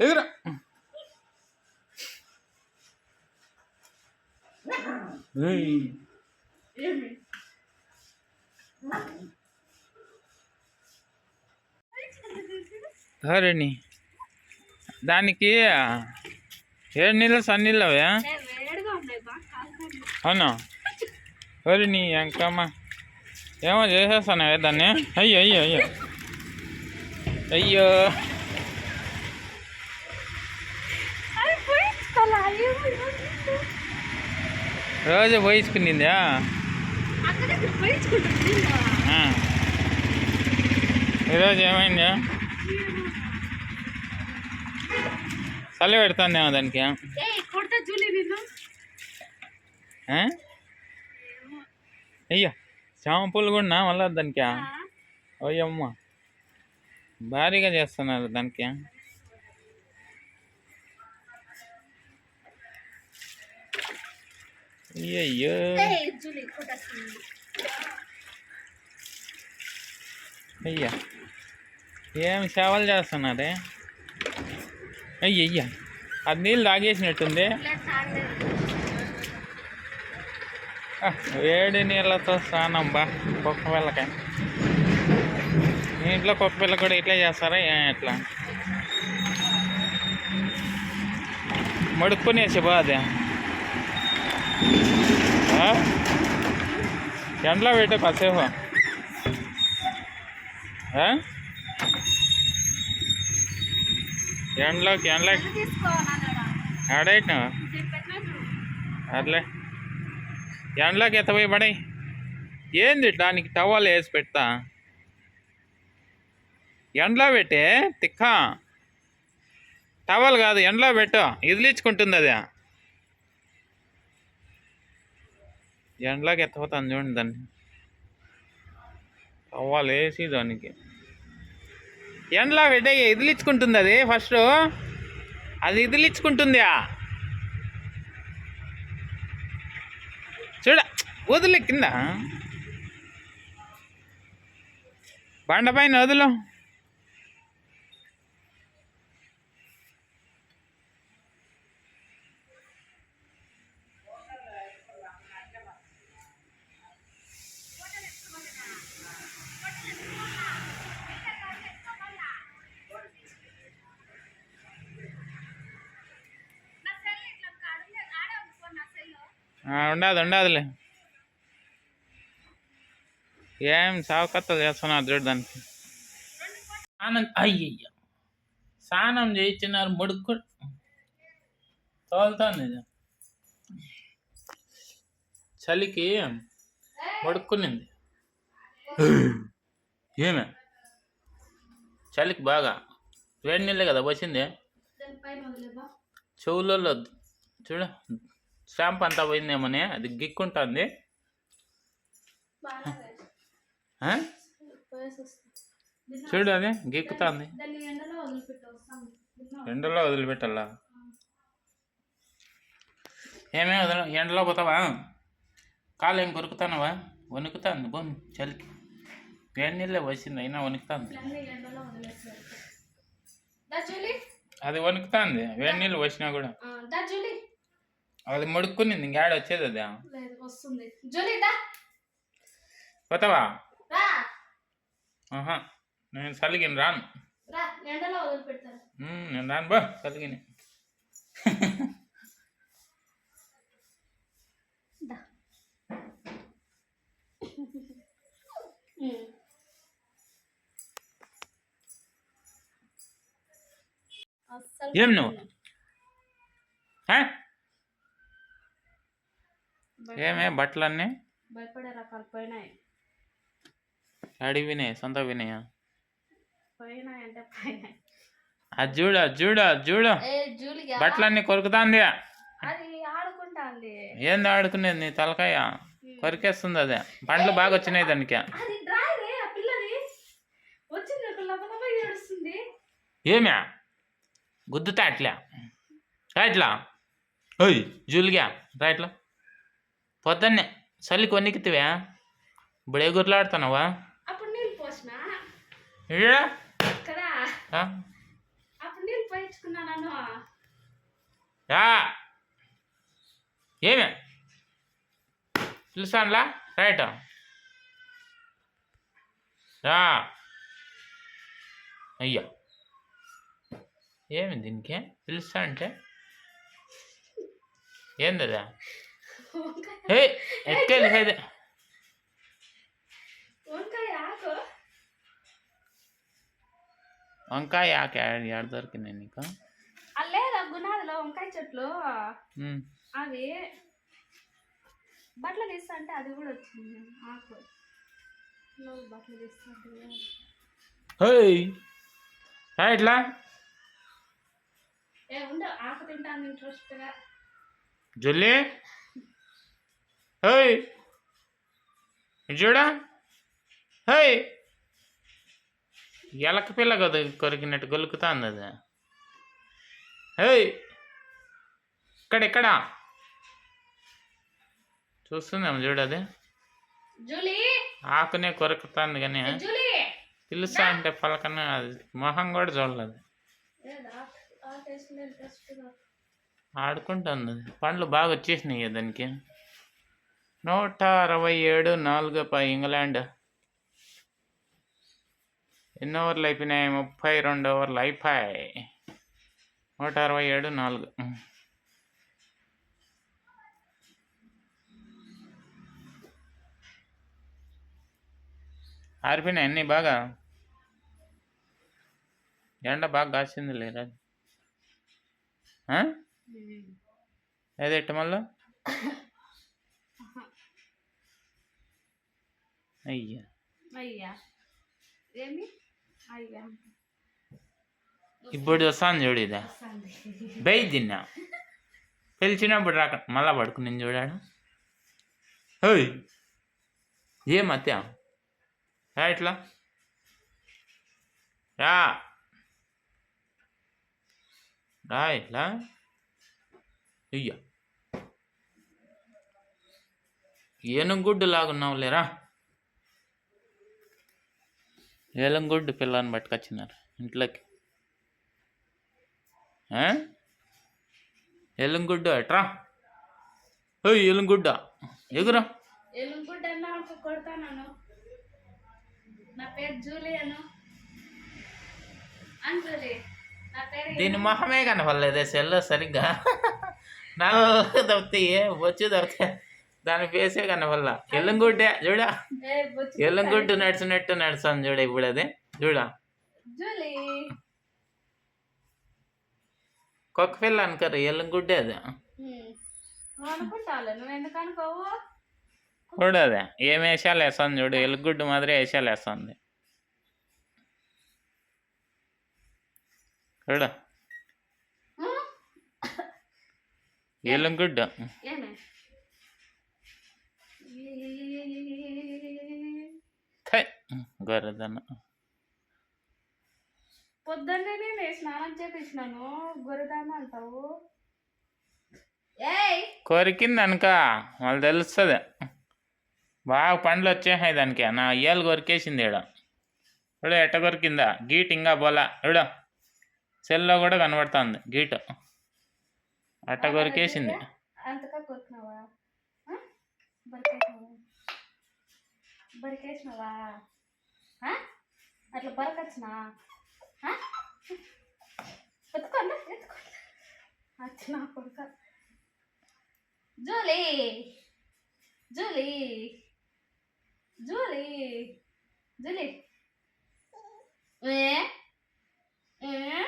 ఎదురా. ఏయ్. ఏమి సరేని దానికి ఏడు నీళ్ళు సన్న నీళ్ళు అవే అవునా? సరే నీ ఎంకమ్మ ఏమో చేసేస్తాను దాన్ని. అయ్యో అయ్యో అయ్యో. అయ్యో అది పోయించుకోవాలా ఏమి రోజు పోయించుకునిందా. ఈరోజు ఏమైంది? చలి పెడుతుందేమో దానికి? అయ్యో చామపూలు కూడా మళ్ళా దానికి? అయ్యమ్మ భారీగా చేస్తున్నారు దానికి. అయ్యా ఏం సేవలు చేస్తున్నారే అయ్యయ్యా అది నీళ్ళు తాగేసినట్టుంది ఇట్లా వేడి నీళ్ళతో స్నానం బా కుక్క పిల్లకి మీ ఇంట్లో కుక్క పిల్ల కూడా ఇట్లా చేస్తారా ఏ ఎట్లా మడుక్కునేసి బా అదే? ఎండలో పెట్టు కాసేపు. ఎండలోకి ఎండలోకి తీసుకోవాలన్నాడా ఆడైనా అట్లే. ఎండలోకి ఎత్తపోయి పడి ఏంది దానికి టవల్ వేసి పెడతా. ఎండలో పెట్టే తిక్క. టవల్ కాదు ఎండలో పెట్టు. ఇదిలించుకుంటుంది అది. ఎండలోకి ఎత్తపోతాను చూడండి దాన్ని. అవ్వాలి వేసి దానికి ఎండలో బిడ్డ ఇదిలించుకుంటుంది అది ఫస్ట్ అది ఇదిలించుకుంటుంది చూడ వదిలే కింద. బండ పైన వదులు. ఉండదు ఉండదులే. ఏం సావకత్తలు చేస్తున్నారు చూడు దానికి. స్నానం అయ్యయ్య. స్నానం చేయించినారు ముడుక్కు తోలుతాను ఇది. చలికి ముడుక్కునింది. ఏమే? చలికి బాగా. వేడి నీళ్ళే కదా వచ్చింది చెవులలో చూడు. స్టాంప్ అంతా పోయిందేమోనే అది గిక్కుంటుంది. చూడు అది గిక్కుతుంది. ఎండలో వదిలిపెట్టాలా? ఏమే వదిల ఎండలో పోతావా? కాలు ఏం కొరుకుతానవా? వణుకుతాంది భూమి చలికి. వేడి నీళ్ళే వచ్చింది అయినా వణుకుతాంది. అది వణుకుతాంది వేడి నీళ్ళు వచ్చినా కూడా. అది ముడుక్కునింది ఇంకేడ వచ్చేది అది. వస్తుంది. జూలి దా పోతావా? ఆహా నేను చలిగిన రాను. నేను రాను బా అస్సలు ఏం నువ్వు? ఏమే బట్టలన్నీ? భయపడే రకాలు పోయినాయి. అడిగి వినాయి సొంత వినాయా పోయినాయి అంటే పోయినాయి. అది చూడు అది చూడు అది చూడు. బట్టలన్నీ కొరుకుతాంది. ఏంది ఆడుకునేది నీ తలకాయ? కొరికేస్తుంది అదే. పండ్లు బాగా వచ్చినాయి దానికి. అది డ్రాయరే ఆ పిల్లది వచ్చింది ఒక లబలబ ఏడుస్తుంది. ఏమే? గుద్దుతా అట్లా. రైట్లా ఓయ్ జూలిగా రైట్లో పొద్దున్నే చలి కొనికితివే. ఇప్పుడు ఏ? గుర్లాడుతున్నావా ఏమే? పిలుస్తానులా? రైట్. రా. అయ్యా. ఏమి దీనికి? పిలుస్తా అంటే ఏందదా? వంకాయ హే ఎక్కేది హేదే వంకాయ ఆకే ఆడ దొరికింది నీకు అల్లేదా గునాదిలో వంకాయ చెట్లు. అవి బట్టలు తీస్తా అంటే అది కూడా వచ్చింది ఆకు బట్టలు తీస్తా ఇట్లా ఏ ఉండు ఆకు తింటాను ఇంట్రెస్ట్గా జొల్లి హేయ్! చూడా? హేయ్! ఎలక పిల్ల కదా కొరికినట్టు గొలుకుతాంది అది. హేయ్! ఇక్కడ ఇక్కడ! చూస్తున్నాం చూడది జూలీ! ఆకునే కొరుకుతాంది కానీ పిలుస్తా అంటే పలకన అది మొహం కూడా చూడలేదు. ఆడుకుంటుంది అది. పండ్లు బాగా వచ్చేసినాయి దానికి. నూట అరవై ఏడు నాలుగు పై ఇంగ్లాండ్. ఎన్ని ఓవర్లు అయిపోయినాయి? ముప్పై రెండు ఓవర్లు అయిపోయాయి. నూట అరవై ఏడు నాలుగు. ఆరిపోయినాయి అన్నీ బాగా? ఎండ బాగా కాసింది లేరా ఆ? ఏదెట్ట మళ్ళా? అయ్యా. అయ్యా. ఏమి? అయ్యా. ఇప్పుడు వస్తాను చూడు ఇదా. తిన్నా. పిలిచినప్పుడు రాక మళ్ళా పడుకుని చూడాడు హోయ్. ఏం అత్య రా ఇట్లా. రా. రా ఇట్లా. అయ్యా. ఏనుగుడ్డు లాగున్నావు లేరా ఏలంగుడ్డు పిల్లని పట్టుకొచ్చినారు ఇంట్లోకి. ఆ? ఎల్లంగుడ్డ ఎట్రా? ఓయ్ ఎల్లంగుడ్డ ఎగురా. ఎలుగుడ్డ కొడతాను నా పేరు దీని మొహమే కనపడలేదే సెల్లో సరిగ్గా. నల్ల దొరికితే వచ్చి దొరికే దాని ఫేసే కనపడలా. ఎల్లంగుడ్డే చూడా? ఎల్లంగుడ్డు నడిచినట్టు నడుస్తాను చూడ ఇప్పుడు అది? చూడా? కుక్క పిల్ల అనుకోరు ఎల్లంగుడ్డే అది? హ్మ్. నువ్వు అనుకుంటావులే నువ్వు ఎందుకు అనుకోవు? చూడు అదే. ఏం వేషాలు వేస్తాను చూడు. ఎల్లుగుడ్డు మాదిరి వేషాలు వేస్తుంది. చూడు. హ్మ్? గొర్రెదన్న పొద్దున్నే నేను స్నానం చేపించినాను? గొర్రెదామ అంటావు? కొరికింది అనుక వాళ్ళు తెలుస్తుంది. బాగా పండ్లు వచ్చేసాయి దానికి. నా అయ్యాలు కొరికేసింది ఈడ. ఇప్పుడు ఎట్ట కొరికిందా? గీట్ ఇంకా బోలా ఇడ సెల్లో కూడా కనబడుతుంది గీటు. అట్ట కొరికేసింది. అంతగా కొట్టినావా ఆ? బరికేసినవా ఆ? అట్లా బరకచ్చినా? ఎత్తుకోండి ఎత్తుకోండి వచ్చిన కొడుక. Julie Julie Julie Julie. ఏ? ఏ?